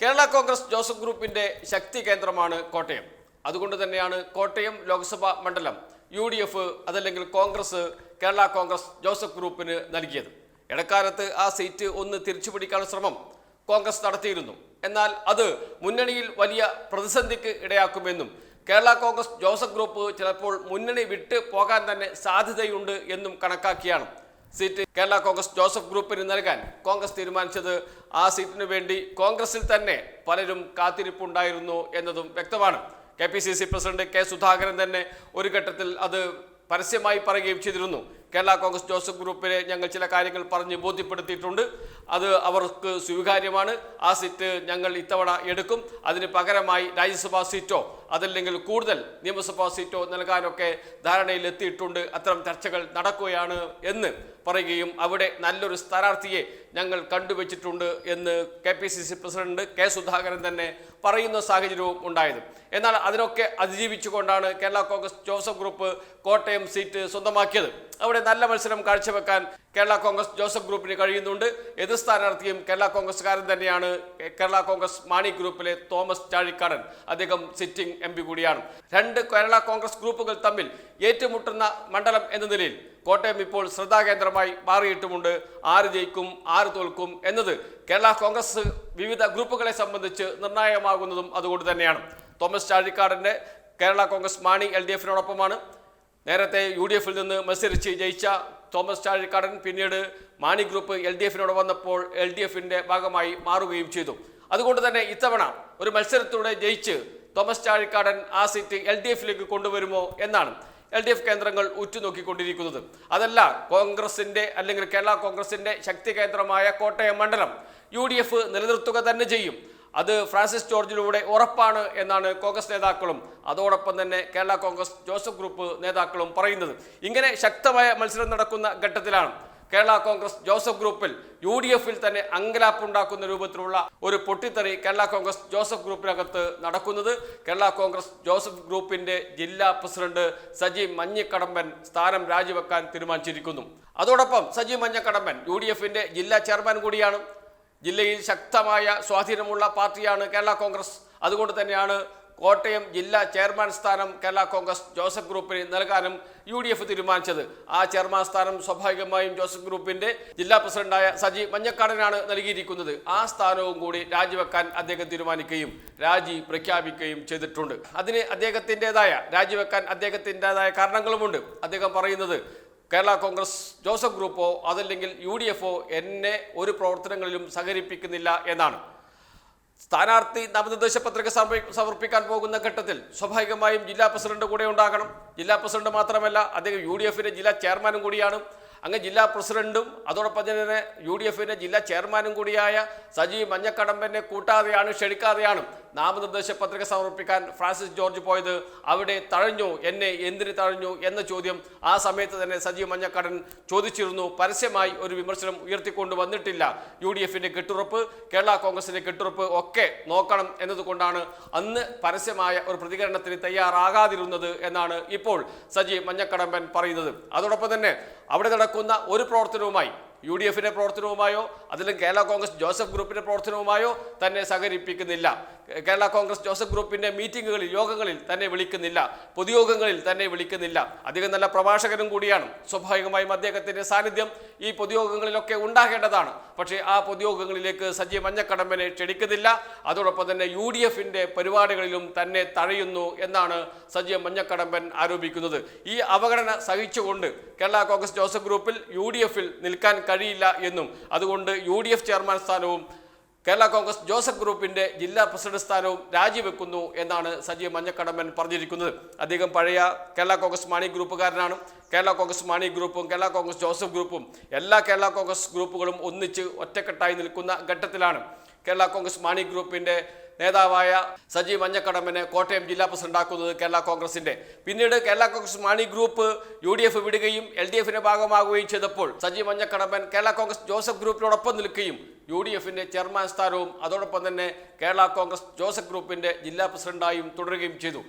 Kerala Congress Joseph ഗ്രൂപ്പിന്റെ ശക്തി കേന്ദ്രമാണ് കോട്ടയം. അതുകൊണ്ട് തന്നെയാണ് കോട്ടയം ലോക്സഭാ മണ്ഡലം യു ഡി എഫ് അതല്ലെങ്കിൽ കോൺഗ്രസ് കേരള കോൺഗ്രസ് ജോസഫ് ഗ്രൂപ്പിന് നൽകിയത്. ഇടക്കാലത്ത് ആ സീറ്റ് ഒന്ന് തിരിച്ചു തിരിച്ചുപിടിക്കാനുള്ള ശ്രമം കോൺഗ്രസ് നടത്തിയിരുന്നു. എന്നാൽ അത് മുന്നണിയിൽ വലിയ പ്രതിസന്ധിക്ക് ഇടയാക്കുമെന്നും കേരള കോൺഗ്രസ് ജോസഫ് ഗ്രൂപ്പ് ചിലപ്പോൾ മുന്നണി വിട്ട് പോകാൻ തന്നെ സാധ്യതയുണ്ട് എന്നും കണക്കാക്കിയാണ് സീറ്റ് കേരള കോൺഗ്രസ് ജോസഫ് ഗ്രൂപ്പിന് നൽകാൻ കോൺഗ്രസ് തീരുമാനിച്ചത് ആ സീറ്റിനു വേണ്ടി കോൺഗ്രസിൽ തന്നെ പലരും കാത്തിരിപ്പുണ്ടായിരുന്നു എന്നതും വ്യക്തമാണ്. K P C C president K Sudhakaran തന്നെ ഒരു ഘട്ടത്തിൽ അത് പരസ്യമായി പറയുകയും ചെയ്തിരുന്നു. കേരള കോൺഗ്രസ് ജോസഫ് ഗ്രൂപ്പിനെ ഞങ്ങൾ ചില കാര്യങ്ങൾ പറഞ്ഞ് ബോധ്യപ്പെടുത്തിയിട്ടുണ്ട്. അത് അവർക്ക് സ്വീകാര്യമാണ്. ആ സീറ്റ് ഞങ്ങൾ ഇത്തവണ എടുക്കും. അതിന് പകരമായി രാജ്യസഭാ സീറ്റോ അതല്ലെങ്കിൽ കൂടുതൽ നിയമസഭാ സീറ്റോ നൽകാനൊക്കെ ധാരണയിൽ എത്തിയിട്ടുണ്ട്. അത്തരം ചർച്ചകൾ നടക്കുകയാണ് എന്ന് പറയുകയും അവിടെ നല്ലൊരു സ്ഥാനാർത്ഥിയെ ഞങ്ങൾ കണ്ടുവച്ചിട്ടുണ്ട് എന്ന് K P C C president K Sudhakaran തന്നെ പറയുന്ന സാഹചര്യവും ഉണ്ടായത്. എന്നാൽ അതിനൊക്കെ അതിജീവിച്ചുകൊണ്ടാണ് Kerala Congress Joseph group Kottayam seat സ്വന്തമാക്കിയത്. അവിടെ നല്ല മത്സരം കാഴ്ചവെക്കാൻ കേരള കോൺഗ്രസ് ജോസഫ് ഗ്രൂപ്പിന് കഴിയുന്നുണ്ട്. എതിർ സ്ഥാനാർത്ഥിയും കേരള കോൺഗ്രസ്സുകാരൻ തന്നെയാണ്. കേരള കോൺഗ്രസ് മാണി ഗ്രൂപ്പിലെ തോമസ് ചാഴിക്കാടൻ. അദ്ദേഹം സിറ്റിംഗ് എം കൂടിയാണ്. രണ്ട് കേരള കോൺഗ്രസ് ഗ്രൂപ്പുകൾ തമ്മിൽ ഏറ്റുമുട്ടുന്ന മണ്ഡലം എന്ന നിലയിൽ കോട്ടയം ഇപ്പോൾ ശ്രദ്ധാകേന്ദ്രമായി മാറിയിട്ടുമുണ്ട്. ആര് ജയിക്കും ആര് തോൽക്കും എന്നത് കേരള കോൺഗ്രസ് വിവിധ ഗ്രൂപ്പുകളെ സംബന്ധിച്ച് നിർണായകമാകുന്നതും അതുകൊണ്ട് തന്നെയാണ്. തോമസ് ചാഴിക്കാടന്റെ കേരള കോൺഗ്രസ് മാണി എൽ ഡി എഫിനോടൊപ്പമാണ്. നേരത്തെ യു ഡി എഫിൽ നിന്ന് മത്സരിച്ച് ജയിച്ച തോമസ് ചാഴിക്കാടൻ പിന്നീട് മാണി ഗ്രൂപ്പ് എൽ ഡി എഫിനോട് വന്നപ്പോൾ എൽ ഡി എഫിന്റെ ഭാഗമായി മാറുകയും ചെയ്തു. അതുകൊണ്ട് തന്നെ ഇത്തവണ ഒരു മത്സരത്തിലൂടെ ജയിച്ച് തോമസ് ചാഴിക്കാടൻ ആ സീറ്റ് എൽ ഡി എഫിലേക്ക് കൊണ്ടുവരുമോ എന്നാണ് എൽ ഡി എഫ് കേന്ദ്രങ്ങൾ ഉറ്റുനോക്കിക്കൊണ്ടിരിക്കുന്നത്. അതല്ല കോൺഗ്രസിന്റെ അല്ലെങ്കിൽ കേരള കോൺഗ്രസിന്റെ ശക്തി കേന്ദ്രമായ കോട്ടയം മണ്ഡലം യു ഡി എഫ് നിലനിർത്തുക തന്നെ ചെയ്യും. അത് ഫ്രാൻസിസ് ജോർജിലൂടെ ഉറപ്പാണ് എന്നാണ് കോൺഗ്രസ് നേതാക്കളും അതോടൊപ്പം തന്നെ കേരള കോൺഗ്രസ് ജോസഫ് ഗ്രൂപ്പ് നേതാക്കളും പറയുന്നത്. ഇങ്ങനെ ശക്തമായ മത്സരം നടക്കുന്ന ഘട്ടത്തിലാണ് കേരള കോൺഗ്രസ് ജോസഫ് ഗ്രൂപ്പിൽ യു ഡി എഫിൽ തന്നെ അങ്കലാപ്പുണ്ടാക്കുന്ന രൂപത്തിലുള്ള ഒരു പൊട്ടിത്തെറി കേരള കോൺഗ്രസ് ജോസഫ് ഗ്രൂപ്പിനകത്ത് നടക്കുന്നത്. കേരള കോൺഗ്രസ് ജോസഫ് ഗ്രൂപ്പിന്റെ ജില്ലാ പ്രസിഡന്റ് സജി മഞ്ഞക്കടമ്പൻ സ്ഥാനം രാജിവെക്കാൻ തീരുമാനിച്ചിരിക്കുന്നു. അതോടൊപ്പം സജി മഞ്ഞക്കടമ്പൻ യു ജില്ലാ ചെയർമാൻ കൂടിയാണ്. ജില്ലയിൽ ശക്തമായ സ്വാധീനമുള്ള പാർട്ടിയാണ് കേരള കോൺഗ്രസ്. അതുകൊണ്ട് തന്നെയാണ് കോട്ടയം ജില്ലാ ചെയർമാൻ സ്ഥാനം കേരള കോൺഗ്രസ് ജോസഫ് ഗ്രൂപ്പിന് നൽകാനും യു ഡി എഫ് തീരുമാനിച്ചത്. ആ ചെയർമാൻ സ്ഥാനം സ്വാഭാവികമായും ജോസഫ് ഗ്രൂപ്പിന്റെ ജില്ലാ പ്രസിഡന്റായ സജി മഞ്ഞക്കാടനാണ് നൽകിയിരിക്കുന്നത്. ആ സ്ഥാനവും കൂടി രാജിവെക്കാൻ അദ്ദേഹം തീരുമാനിക്കുകയും രാജി പ്രഖ്യാപിക്കുകയും ചെയ്തിട്ടുണ്ട്. അതിന് അദ്ദേഹത്തിന്റെതായ രാജിവെക്കാൻ അദ്ദേഹത്തിന്റെതായ കാരണങ്ങളുമുണ്ട്. അദ്ദേഹം പറയുന്നത് കേരള കോൺഗ്രസ് ജോസഫ് ഗ്രൂപ്പോ അതല്ലെങ്കിൽ യു ഡി എഫോ എന്നെ ഒരു പ്രവർത്തനങ്ങളിലും സഹകരിപ്പിക്കുന്നില്ല എന്നാണ്. സ്ഥാനാർത്ഥി നാമനിർദ്ദേശ പത്രിക സമർപ്പിക്കാൻ പോകുന്ന ഘട്ടത്തിൽ സ്വാഭാവികമായും ജില്ലാ പ്രസിഡന്റ് കൂടെ ഉണ്ടാകണം. ജില്ലാ പ്രസിഡന്റ് മാത്രമല്ല അദ്ദേഹം യു ഡി എഫിന്റെ ജില്ലാ ചെയർമാനും കൂടിയാണ്. അങ്ങ് ജില്ലാ പ്രസിഡന്റും അതോടൊപ്പം തന്നെ യു ഡി എഫിന്റെ ജില്ലാ ചെയർമാനും കൂടിയായ സജീവ് മഞ്ഞക്കടമ്പനെ കൂട്ടാതെയാണ് ക്ഷണിക്കാതെയാണ് നാമനിർദ്ദേശ പത്രിക സമർപ്പിക്കാൻ ഫ്രാൻസിസ് ജോർജ് പോയത് അവിടെ തഴഞ്ഞു എന്നെ എന്തിന് തഴഞ്ഞു എന്ന ചോദ്യം ആ സമയത്ത് തന്നെ സജീവ് മഞ്ഞക്കടൻ ചോദിച്ചിരുന്നു. പരസ്യമായി ഒരു വിമർശനം ഉയർത്തിക്കൊണ്ട് വന്നിട്ടില്ല. യു ഡി എഫിന്റെ കെട്ടുറപ്പ് കേരള കോൺഗ്രസിന്റെ കെട്ടുറപ്പ് ഒക്കെ നോക്കണം എന്നതുകൊണ്ടാണ് അന്ന് പരസ്യമായ ഒരു പ്രതികരണത്തിന് തയ്യാറാകാതിരുന്നത് എന്നാണ് ഇപ്പോൾ സജി മഞ്ഞക്കടമ്പൻ പറയുന്നത്. അതോടൊപ്പം തന്നെ അവിടെ നടക്കുന്ന ഒരു പ്രവർത്തനവുമായി യു ഡി എഫിന്റെ പ്രവർത്തനവുമായോ അതിലും കേരള കോൺഗ്രസ് ജോസഫ് ഗ്രൂപ്പിന്റെ പ്രവർത്തനവുമായോ തന്നെ സഹകരിപ്പിക്കുന്നില്ല. കേരള കോൺഗ്രസ് ജോസഫ് ഗ്രൂപ്പിന്റെ മീറ്റിങ്ങുകളിൽ യോഗങ്ങളിൽ തന്നെ വിളിക്കുന്നില്ല. പൊതുയോഗങ്ങളിൽ തന്നെ വിളിക്കുന്നില്ല. അധികം നല്ല പ്രഭാഷകനും കൂടിയാണ്. സ്വാഭാവികമായും അദ്ദേഹത്തിന്റെ സാന്നിധ്യം ഈ പൊതുയോഗങ്ങളിലൊക്കെ ഉണ്ടാകേണ്ടതാണ്. പക്ഷേ ആ പൊതുയോഗങ്ങളിലേക്ക് സജി മഞ്ഞക്കടമ്പനെ ക്ഷണിക്കുന്നില്ല. അതോടൊപ്പം തന്നെ യു ഡി എഫിന്റെ പരിപാടികളിലും തന്നെ തഴയുന്നു എന്നാണ് സജി മഞ്ഞക്കടമ്പൻ ആരോപിക്കുന്നത്. ഈ അവഗണന സഹിച്ചുകൊണ്ട് കേരള കോൺഗ്രസ് ജോസഫ് ഗ്രൂപ്പിൽ യു ഡി എഫിൽ നിൽക്കാൻ കഴിയില്ല എന്നും. അതുകൊണ്ട് യു ഡി എഫ് ചെയർമാൻ സ്ഥാനവും കേരള കോൺഗ്രസ് ജോസഫ് ഗ്രൂപ്പിന്റെ ജില്ലാ പ്രസിഡന്റ് സ്ഥാനവും രാജിവെക്കുന്നു എന്നാണ് സജീവ് മഞ്ഞക്കടമ്പൻ പറഞ്ഞിരിക്കുന്നത്. അദ്ദേഹം പഴയ കേരള കോൺഗ്രസ് മാണി ഗ്രൂപ്പുകാരനാണ്. കേരള കോൺഗ്രസ് മാണി ഗ്രൂപ്പും കേരള കോൺഗ്രസ് ജോസഫ് ഗ്രൂപ്പും എല്ലാ കേരള കോൺഗ്രസ് ഗ്രൂപ്പുകളും ഒന്നിച്ച് ഒറ്റക്കെട്ടായി നിൽക്കുന്ന ഘട്ടത്തിലാണ്. കേരള കോൺഗ്രസ് മാണി ഗ്രൂപ്പിന്റെ നേതാവായ സജി മഞ്ഞക്കടമ്പിനെ കോട്ടയം ജില്ലാ പ്രസിഡന്റാക്കുന്നത് കേരള കോൺഗ്രസിന്റെ. പിന്നീട് Kerala Congress Mani group U D F വിടുകയും എൽ ഡി എഫിന്റെ ഭാഗമാകുകയും ചെയ്തപ്പോൾ സജി മഞ്ഞക്കടമ്പൻ കേരള കോൺഗ്രസ് ജോസഫ് ഗ്രൂപ്പിനോടൊപ്പം നിൽക്കുകയും യു ഡി എഫിന്റെ ചെയർമാൻ സ്ഥാനവും അതോടൊപ്പം തന്നെ കേരള കോൺഗ്രസ് ജോസഫ് ഗ്രൂപ്പിന്റെ ജില്ലാ പ്രസിഡന്റായും തുടരുകയും ചെയ്തു.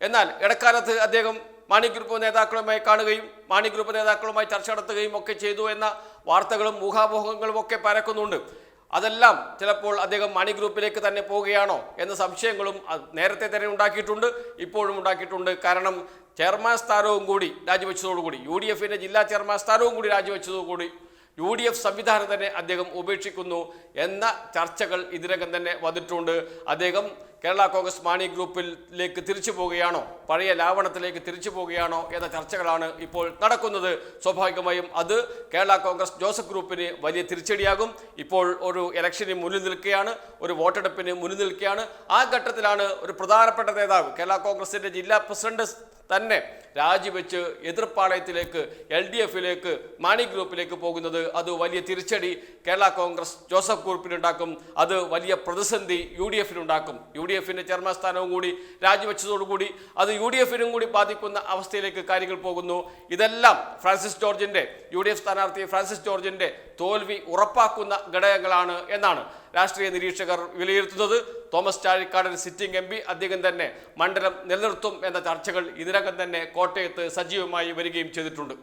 എന്നാൽ ഇടക്കാലത്ത് അദ്ദേഹം മാണി ഗ്രൂപ്പ് നേതാക്കളുമായി കാണുകയും മാണി ഗ്രൂപ്പ് നേതാക്കളുമായി ചർച്ച നടത്തുകയും ഒക്കെ ചെയ്തു എന്ന വാർത്തകളും ഊഹാപോഹങ്ങളും ഒക്കെ പരക്കുന്നുണ്ട്. അതെല്ലാം ചിലപ്പോൾ അദ്ദേഹം മണി ഗ്രൂപ്പിലേക്ക് തന്നെ പോവുകയാണോ എന്ന സംശയങ്ങളും നേരത്തെ തന്നെ ഉണ്ടാക്കിയിട്ടുണ്ട് ഇപ്പോഴും ഉണ്ടാക്കിയിട്ടുണ്ട്. കാരണം ചെയർമാൻ സ്ഥാനവും കൂടി രാജിവെച്ചതോടുകൂടി യു ഡി എഫിന്റെ ജില്ലാ ചെയർമാൻ സ്ഥാനവും കൂടി രാജിവെച്ചതോടുകൂടി യു ഡി എഫ് സംവിധാനം തന്നെ അദ്ദേഹം ഉപേക്ഷിക്കുന്നു എന്ന ചർച്ചകൾ ഇതിനകം തന്നെ വന്നിട്ടുണ്ട്. അദ്ദേഹം കേരള കോൺഗ്രസ് മാണി ഗ്രൂപ്പിലേക്ക് തിരിച്ചു പോവുകയാണോ? പഴയ ലാവണത്തിലേക്ക് തിരിച്ചു പോവുകയാണോ എന്ന ചർച്ചകളാണ് ഇപ്പോൾ നടക്കുന്നത്. സ്വാഭാവികമായും അത് കേരള കോൺഗ്രസ് ജോസഫ് ഗ്രൂപ്പിന് വലിയ തിരിച്ചടിയാകും. ഇപ്പോൾ ഒരു ഇലക്ഷന് മുന്നിൽ നിൽക്കുകയാണ് ഒരു വോട്ടെടുപ്പിന് മുന്നിൽ നിൽക്കുകയാണ്. ആ ഘട്ടത്തിലാണ് ഒരു പ്രധാനപ്പെട്ട നേതാവ് കേരള കോൺഗ്രസിന്റെ ജില്ലാ പ്രസിഡന്റ് തന്നെ രാജിവെച്ച് എതിർപ്പാളയത്തിലേക്ക് എൽ ഡി എഫിലേക്ക് മാണി ഗ്രൂപ്പിലേക്ക് പോകുന്നത്. അത് വലിയ തിരിച്ചടി കേരള കോൺഗ്രസ് ജോസഫ് ഗ്രൂപ്പിനുണ്ടാക്കും. അത് വലിയ പ്രതിസന്ധി യു ഡി എഫിനുണ്ടാക്കും. യു ഡി എഫിന്റെ ചെയർമാൻ സ്ഥാനവും കൂടി രാജിവെച്ചതോടുകൂടി അത് യു ഡി എഫിനും കൂടി ബാധിക്കുന്ന അവസ്ഥയിലേക്ക് കാര്യങ്ങൾ പോകുന്നു. ഇതെല്ലാം ഫ്രാൻസിസ് ജോർജിന്റെ യു ഡി എഫ് സ്ഥാനാർത്ഥി ഫ്രാൻസിസ് ജോർജിന്റെ തോൽവി ഉറപ്പാക്കുന്ന ഘടകങ്ങളാണ് എന്നാണ് രാഷ്ട്രീയ നിരീക്ഷകർ വിലയിരുത്തുന്നത്. Thomas Chazhikadan sitting M P അദ്ദേഹം തന്നെ മണ്ഡലം നിലനിർത്തും എന്ന ചർച്ചകൾ ഇതിനകം തന്നെ കോട്ടയത്ത് സജീവമായി വരികയും ചെയ്തിട്ടുണ്ട്.